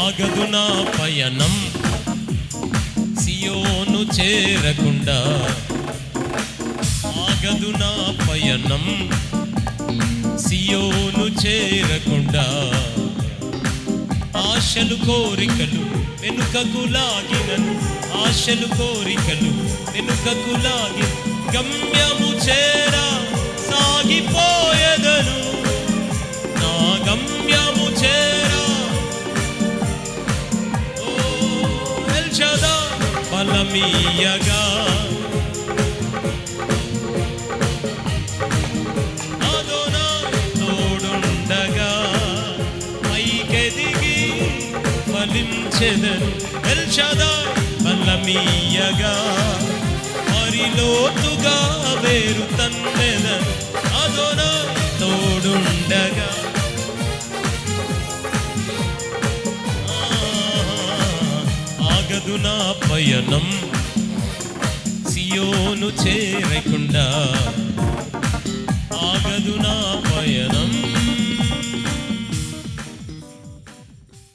ఆగదు నా పయనం. సియోను చేరకుండా. ఆగదు నా పయనం. సియోను చేరకుండా. ఆశలు కోరికలు వెనుకకు లాగినను. ఆశలు కోరికలు వెనుకకు లాగి గమ్యము చే బలమీయగా అదోనా తోడుండగా పైకెదిగి ఫలించెదను. ఎల్షదా బలమీయగా మరిలోతుగా వేరు తన్నెదను. సాగదు నా పయనం. సియోను చేరకుండా. ఆగదు నా పయనం.